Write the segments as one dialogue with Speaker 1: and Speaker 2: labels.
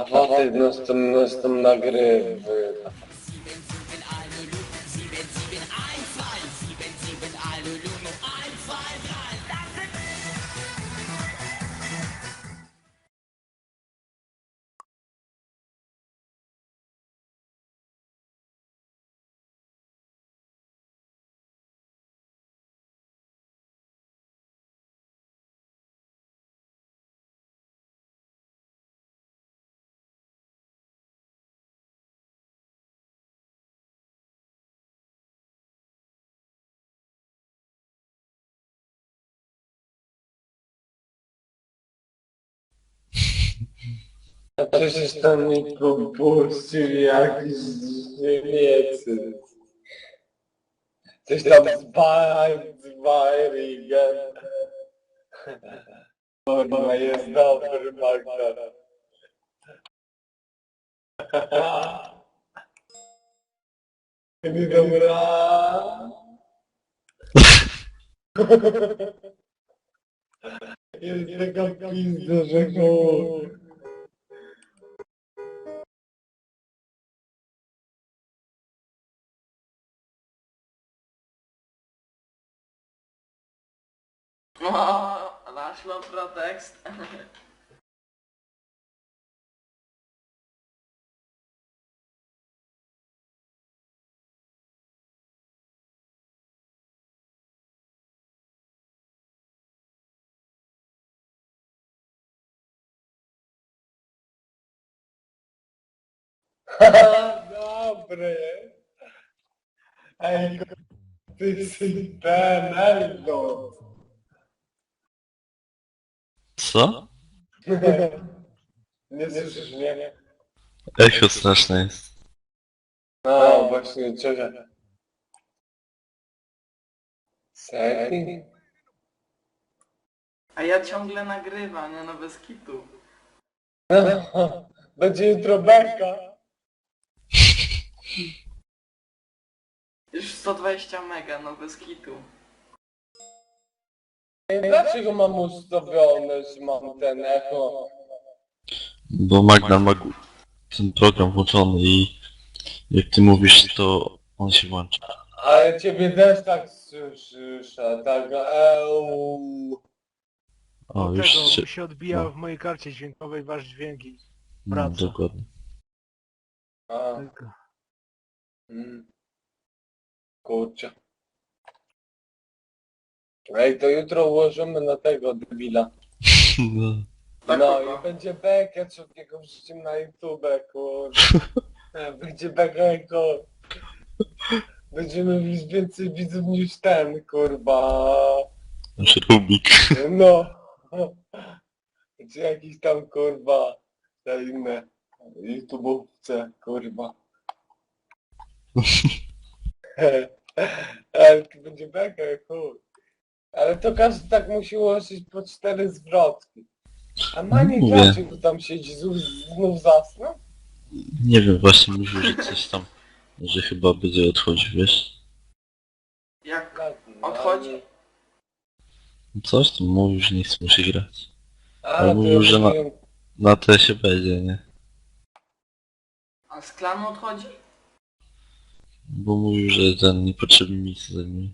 Speaker 1: A potem nos tam, nos tam nagrywy. A przecież tam mi popuścił jakiś Niemiecy. Coś tam z Bayerigen. Kurwa, jest dobry Magda. Nie dobra. Jest taka pizda, że chuj.
Speaker 2: No, naszła pretekst.
Speaker 1: Dobry. Ej, ty jesteś Beneldo.
Speaker 3: Co?
Speaker 1: Nie słyszysz mnie?
Speaker 3: Echo straszne jest.
Speaker 1: No, właśnie, czekaj. Setting?
Speaker 2: A ja ciągle nagrywam, nie no bez kitu.
Speaker 1: No, będzie jutro beka.
Speaker 2: Już 120 mega, no bez kitu.
Speaker 1: Dlaczego mam ustawione, że mam ten echo?
Speaker 3: Bo Magda ma ten program włączony i jak ty mówisz, to on się włącza.
Speaker 1: Ale ciebie też tak słyszę, tak euu.
Speaker 3: O, już
Speaker 4: tego
Speaker 3: się...
Speaker 4: się odbijał
Speaker 3: no.
Speaker 4: w mojej karcie dźwiękowej wasz dźwięk i
Speaker 3: No,
Speaker 4: wraca.
Speaker 3: dokładnie.
Speaker 1: A,
Speaker 4: tylko.
Speaker 1: mm. Kurczę. Ej, to jutro ułożymy na tego debila.
Speaker 3: No.
Speaker 2: Tak,
Speaker 1: No
Speaker 2: kurwa.
Speaker 1: i będzie beka człowieku wrzucimy na YouTube, kurwa. Będzie beka jako... Będziemy mieć więcej widzów niż ten, kurwa.
Speaker 3: Nasz Rubik.
Speaker 1: No. Czy jakiś tam, kurwa, te inne YouTube'ówce, kurwa. Ale to będzie beka, chuj. Ale to każdy tak musi ułożyć po cztery zwrotki. A Maniek
Speaker 3: Mówię.
Speaker 1: dlaczego tam siedzi, znów, znów zasnął?
Speaker 3: Nie wiem, właśnie mówił, że coś tam, że chyba będzie odchodził, wiesz?
Speaker 2: Jak
Speaker 1: No,
Speaker 2: odchodzi?
Speaker 3: Coś tam mówił, że nie chce mu się grać.
Speaker 1: A,
Speaker 3: Ale
Speaker 1: to
Speaker 3: mówił, że na- te się będzie, nie?
Speaker 2: A z klanu odchodzi?
Speaker 3: Bo mówił, że ten niepotrzebne miejsce zajmuje.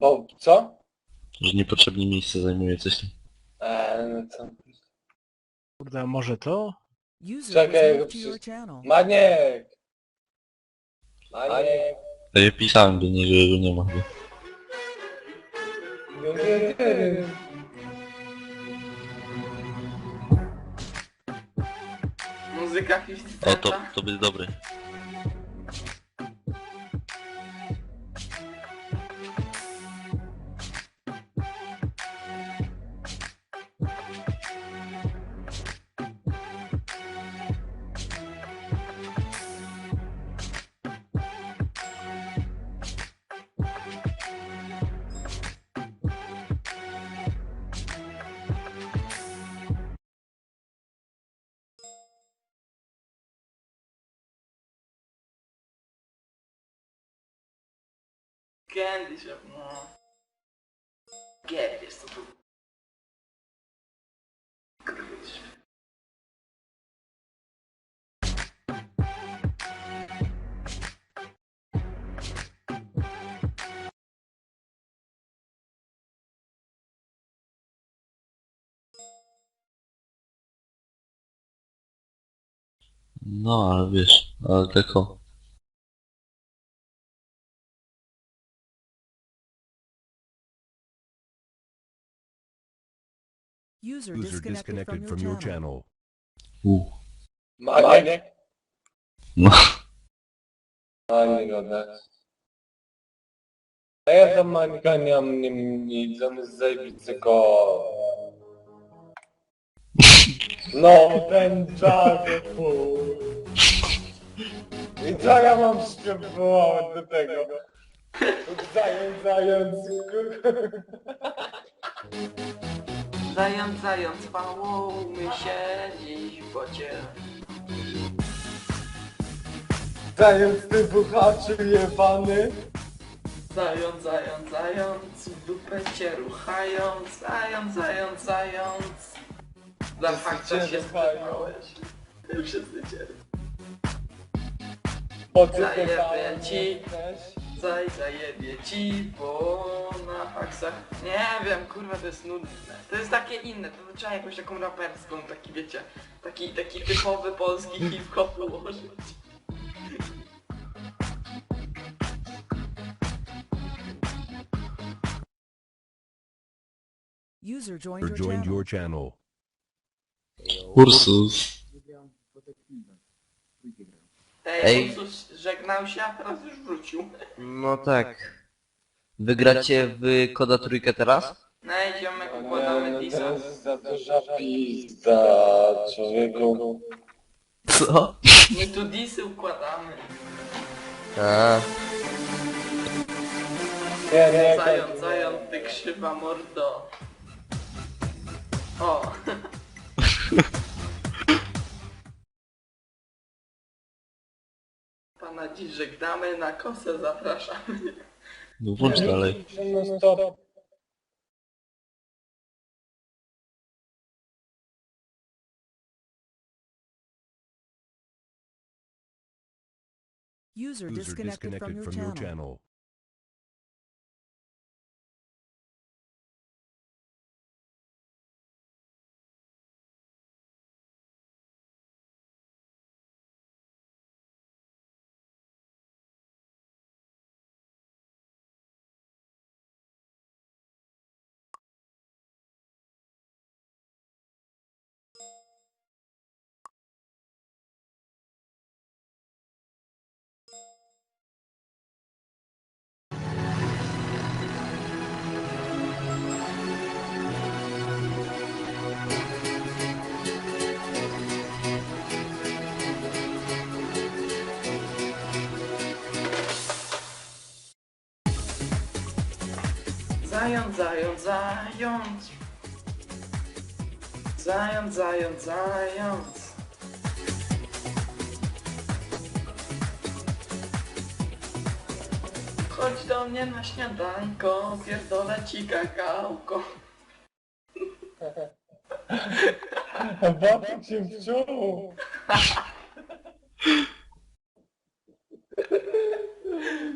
Speaker 1: Bo co?
Speaker 3: Że niepotrzebne miejsce zajmuje coś tam.
Speaker 1: Eee, no co?
Speaker 4: Kurde, a może to?
Speaker 5: User
Speaker 1: Czekaj,
Speaker 5: was moved to
Speaker 1: przecież-
Speaker 5: your channel.
Speaker 1: Maniek! Maniek!
Speaker 3: A ja pisałem do niego, jego nie ma chyba.
Speaker 2: Muzyka 50
Speaker 3: O, to, to będzie dobry.
Speaker 2: Candy Shop, no. G, co tu...
Speaker 3: No, ale wiesz, ale tylko
Speaker 5: User
Speaker 6: User
Speaker 5: disconnected from your channel.
Speaker 3: U.
Speaker 1: Maniek?
Speaker 3: No.
Speaker 1: A nie gadać. A ja tam Mańka nie mam nie, nic, on jest zajebisty go. No, ten czas, I co ja mam śpiewać do tego? Zając, zając,
Speaker 2: Zając, zając, pałomy się dziś w bocie.
Speaker 1: zając ty buchaczy jebany.
Speaker 2: Zając, zając, zając, w dupę cię ruchając, zając, zając, zając. Dla fakta się spytałeś. Wszyscy cię. Zajebie ci.
Speaker 1: jesteś?
Speaker 2: Zaj, zajebie ci, bo na faksach... Nie wiem, kurwa, to jest nudne. To jest takie inne, to trzeba jakąś taką raperską, taki wiecie, taki, taki typowy polski hip-hop ułożyć.
Speaker 5: User joined your channel.
Speaker 3: Ursus.
Speaker 2: Ej,
Speaker 7: Ej.
Speaker 2: Ursus żegnał się, a teraz już wrócił.
Speaker 7: No tak. Wygracie w Koda Trójkę teraz?
Speaker 2: No idziemy,
Speaker 1: Nie,
Speaker 2: układamy
Speaker 1: no
Speaker 2: disa.
Speaker 1: teraz za duża pizda, człowieku.
Speaker 7: Co?
Speaker 2: My tu disy układamy.
Speaker 7: A,
Speaker 1: Nie, nie,
Speaker 2: Zając, zając, ty krzywa mordo. O. Pana dziś żegnamy, na kosę zapraszamy.
Speaker 3: No włącz dalej.
Speaker 1: No stop.
Speaker 5: User disconnected from your channel.
Speaker 2: Zając, zając, zając. Zając, zając, zając. Chodź do mnie na śniadanko, pierdolę ci kakałko.
Speaker 1: Babek się wczuł.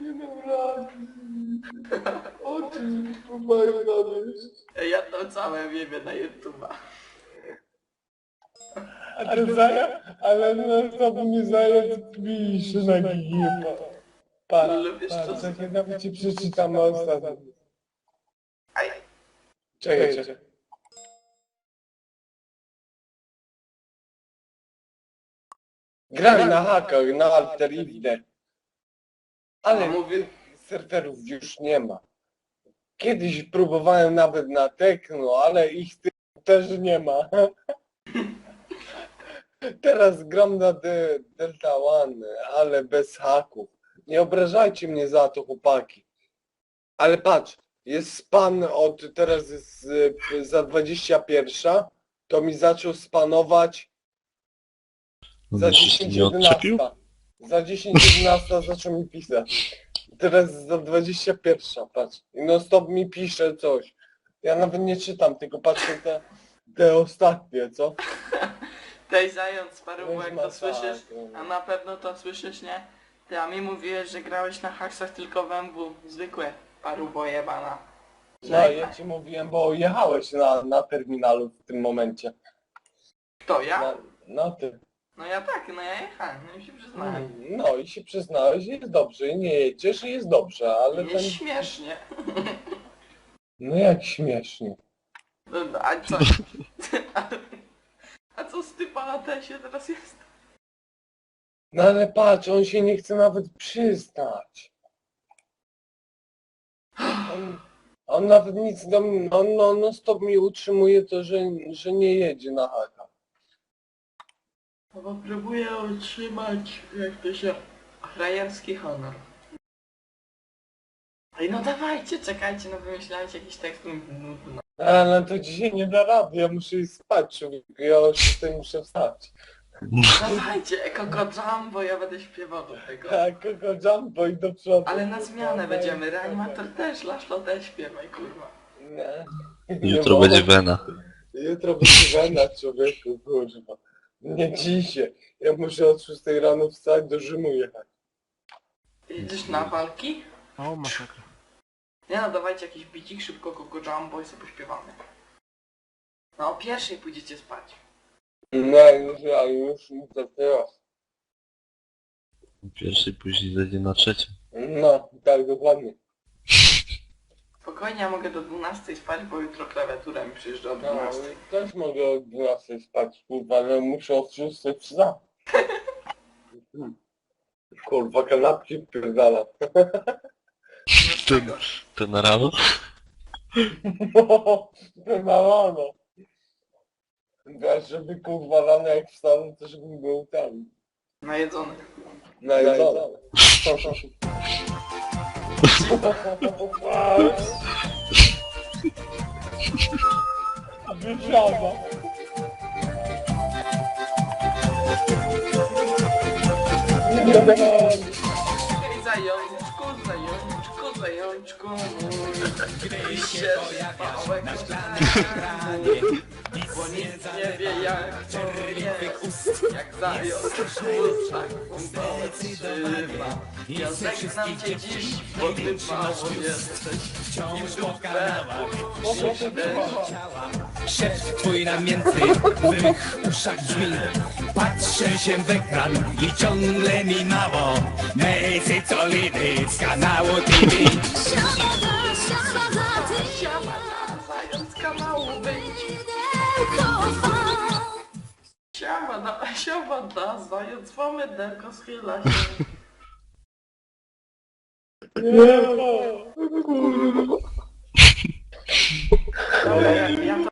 Speaker 1: Nie dam rady. Oczy mi próbują nadejść.
Speaker 2: Ja to całe wiebie na YouTube'a.
Speaker 1: Ale zając, ale no to by mnie zając pisze na gigipa. Patrz,
Speaker 2: Lubisz to?
Speaker 1: patrz, jak ja nawet ci przeczytam ostatnio.
Speaker 2: Aj.
Speaker 1: Czekaj, czekaj. Gramy na hakach, na Alter Ivne. Ale
Speaker 2: A mówi-
Speaker 1: serwerów już nie ma. Kiedyś próbowałem nawet na Tekno, ale ich też nie ma. Teraz gram na De Delta One, ale bez haków. Nie obrażajcie mnie za to, chłopaki. Ale patrz, jest span od teraz jest y, za 21, to mi zaczął spanować za
Speaker 3: Będziesz się
Speaker 1: 10
Speaker 3: nie odczepił?
Speaker 1: 11. Za 10 11 zaczął mi pisać. Teraz za 21, patrz. I non stop mi pisze coś. Ja nawet nie czytam, tylko patrzę te, te ostatnie, co?
Speaker 2: Tej zając, paru, jak to słyszysz,
Speaker 1: masakra.
Speaker 2: a na pewno to słyszysz, nie? Ty, a mi mówiłeś, że grałeś na haksach tylko w MW. Zwykłe. Paru bojebana.
Speaker 1: No ja ci mówiłem, bo jechałeś na, na terminalu w tym momencie.
Speaker 2: Kto, ja?
Speaker 1: Na, no ty.
Speaker 2: No ja tak, no ja jechałem, no i się przyznałem.
Speaker 1: No i się przyznałeś, jest dobrze, i nie jedziesz i jest dobrze, ale
Speaker 2: Jest
Speaker 1: ten...
Speaker 2: śmiesznie.
Speaker 1: No jak śmiesznie.
Speaker 2: No, A co? A, a co z typa na tesie teraz jest?
Speaker 1: No ale patrz, on się nie chce nawet przyznać. On, on nawet nic do mnie, on no, no stop mi utrzymuje to, że, że nie jedzie na haka.
Speaker 2: No bo próbuję utrzymać, jak to się... Frajerski honor. Ej, no dawajcie, czekajcie, no wymyślajcie jakiś tekst nudny.
Speaker 1: Ale to dzisiaj nie da rady, ja muszę iść spać, człowieku, ja o 6 muszę wstać.
Speaker 2: Dawajcie, Ekoko Jumbo, ja będę śpiewał do tego.
Speaker 1: Tak, Coco Jumbo i do przodu.
Speaker 2: Ale na zmianę będziemy, reanimator też, Laszlo też śpiewaj, kurwa.
Speaker 1: Nie.
Speaker 3: Jutro
Speaker 1: Nie
Speaker 3: będzie. Wena.
Speaker 1: Jutro będzie wena, człowieku, kurwa. Nie dzisiaj. Ja muszę od 6 rano wstać, do Rzymu jechać.
Speaker 2: Jedziesz na walki?
Speaker 4: O, masakra.
Speaker 2: Nie no, dawajcie jakiś bicik, szybko Coco Jumbo i sobie pośpiewamy. No o pierwszej pójdziecie spać.
Speaker 1: No już, ja już, to teraz.
Speaker 3: Pierwszy, później zejdzie na trzecią.
Speaker 1: No, tak, dokładnie.
Speaker 2: Spokojnie, ja mogę do 12 spać, bo jutro klawiatura mi przyjeżdża o
Speaker 1: No,
Speaker 2: 12.
Speaker 1: też mogę o 12 spać, kurwa, ale muszę o 6 wstać. Kurwa, kanapki pierdala.
Speaker 3: To, to na rano?
Speaker 1: Na rano. Wiesz, żeby kurwa rano jak wstanę, to żebym był tam.
Speaker 2: Najedzony.
Speaker 1: Na jedzone. Bijaba.
Speaker 2: Eles aí, zajączku mój Gdy się spałek Bo nic nie wie jak to jest Jak zając w uszach trzyma Ja żegnam cię dziś, bo ty mało jesteś I w dupę
Speaker 6: Szef twój namiętny w mych uszach brzmi Patrzę się w ekran i ciągle mi mało Mecy Coliny z kanału TV
Speaker 2: Siabada, siabada, zając po mydełko schyla się.
Speaker 1: Nie, kurwa. Dobra, ja to...